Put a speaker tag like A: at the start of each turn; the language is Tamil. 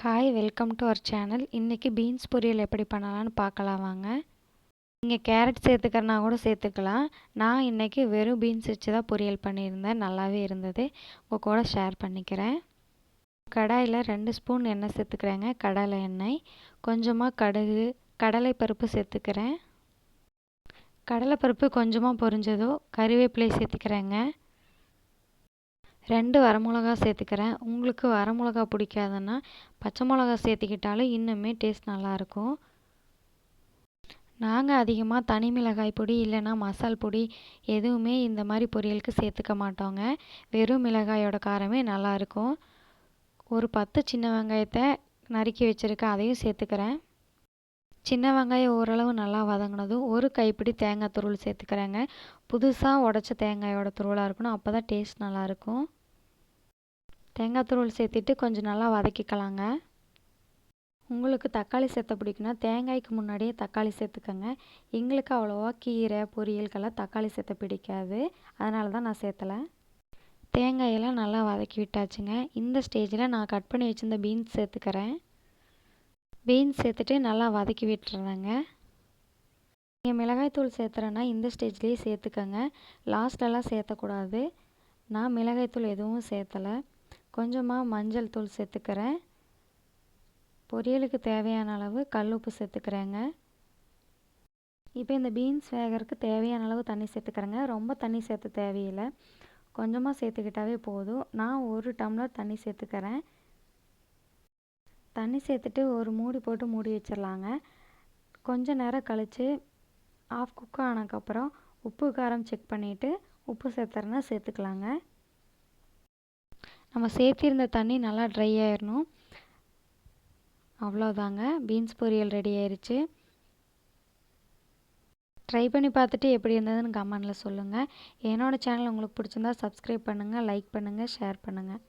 A: Hi welcome to our channel இன்றைக்கி பீன்ஸ் பொரியல் எப்படி பண்ணலான்னு பார்க்கலாம் வாங்க. நீங்கள் கேரட் சேர்த்துக்கிறனா கூட சேர்த்துக்கலாம். நான் இன்றைக்கி வெறும் பீன்ஸ் வச்சு தான் பொரியல் பண்ணியிருந்தேன். நல்லாவே இருந்தது. உங்கள் கூட ஷேர் பண்ணிக்கிறேன். கடாயில் ரெண்டு ஸ்பூன் எண்ணெய் சேர்த்துக்கிறேங்க. கடலை எண்ணெய். கொஞ்சமாக கடுகு கடலை பருப்பு சேர்த்துக்கிறேன். கடலைப்பருப்பு கொஞ்சமாக பொரிஞ்சதோ கறிவேப்பிலை சேர்த்துக்கிறேங்க. ரெண்டு வரமிளகா சேர்த்துக்கிறேன். உங்களுக்கு வரமிளகா பிடிக்காதுன்னா பச்சை மிளகா சேர்த்துக்கிட்டாலும் இன்னுமே டேஸ்ட் நல்லாயிருக்கும். நாங்கள் அதிகமாக தனி மிளகாய் பொடி இல்லைன்னா மசால் பொடி எதுவுமே இந்த மாதிரி பொரியலுக்கு சேர்த்துக்க மாட்டோங்க. வெறும் மிளகாயோட காரமே நல்லாயிருக்கும். ஒரு பத்து சின்ன வெங்காயத்தை நறுக்கி வச்சுருக்கேன் அதையும் சேர்த்துக்கிறேன். சின்ன வெங்காயம் ஓரளவு நல்லா வதங்கினதும் ஒரு கைப்பிடி தேங்காய் துருள் சேர்த்துக்கிறேங்க. புதுசாக உடச்ச தேங்காயோட துருளாக இருக்கணும் அப்போ தான் டேஸ்ட் நல்லாயிருக்கும். தேங்காய் துருவல் சேர்த்துட்டு கொஞ்சம் நல்லா வதக்கிக்கலாங்க. உங்களுக்கு தக்காளி சேர்த்த பிடிக்குன்னா தேங்காய்க்கு முன்னாடியே தக்காளி சேர்த்துக்கோங்க. எங்களுக்கு அவ்வளோவா கீரை பொரியலுக்கெல்லாம் தக்காளி சேர்த்த பிடிக்காது. அதனால தான் நான் சேர்த்தலை. தேங்காயெல்லாம் நல்லா வதக்கி விட்டாச்சுங்க. இந்த ஸ்டேஜில் நான் கட் பண்ணி வச்சுருந்த பீன்ஸ் சேர்த்துக்கிறேன். பீன்ஸ் சேர்த்துட்டு நல்லா வதக்கி விட்டுறேங்க. நீங்கள் மிளகாய்த்தூள் சேர்த்துறேன்னா இந்த ஸ்டேஜ்லேயே சேர்த்துக்கோங்க. லாஸ்ட்லலாம் சேர்த்தக்கூடாது. நான் மிளகாய்த்தூள் எதுவும் சேர்த்தலை. கொஞ்சமாக மஞ்சள் தூள் சேர்த்துக்கிறேன். பொரியலுக்கு தேவையான அளவு கல் உப்பு சேர்த்துக்கிறேங்க. இப்போ இந்த பீன்ஸ் வேகிறதுக்கு தேவையான அளவு தண்ணி சேர்த்துக்கிறேங்க. ரொம்ப தண்ணி சேர்த்த தேவையில்லை. கொஞ்சமாக சேர்த்துக்கிட்டாவே போதும். நான் ஒரு டம்ளர் தண்ணி சேர்த்துக்கிறேன். தண்ணி சேர்த்துட்டு ஒரு மூடி போட்டு மூடி வச்சிடலாங்க கொஞ்ச நேரம் கழித்து ஆஃப் குக் ஆனதுக்கப்புறம் உப்பு காரம் செக் பண்ணிவிட்டு உப்பு சேர்த்துறேன்னா சேர்த்துக்கலாங்க. நம்ம சேர்த்திருந்த தண்ணி நல்லா ட்ரை ஆயிடணும் அவ்வளோதாங்க பீன்ஸ் பொரியல் ரெடி ஆயிடுச்சு ட்ரை பண்ணி பார்த்துட்டு எப்படி இருந்ததுன்னு கமெண்டில் சொல்லுங்கள் என்னோடய சேனல் உங்களுக்கு பிடிச்சிருந்தா சப்ஸ்கிரைப் பண்ணுங்கள் லைக் பண்ணுங்கள் ஷேர் பண்ணுங்கள்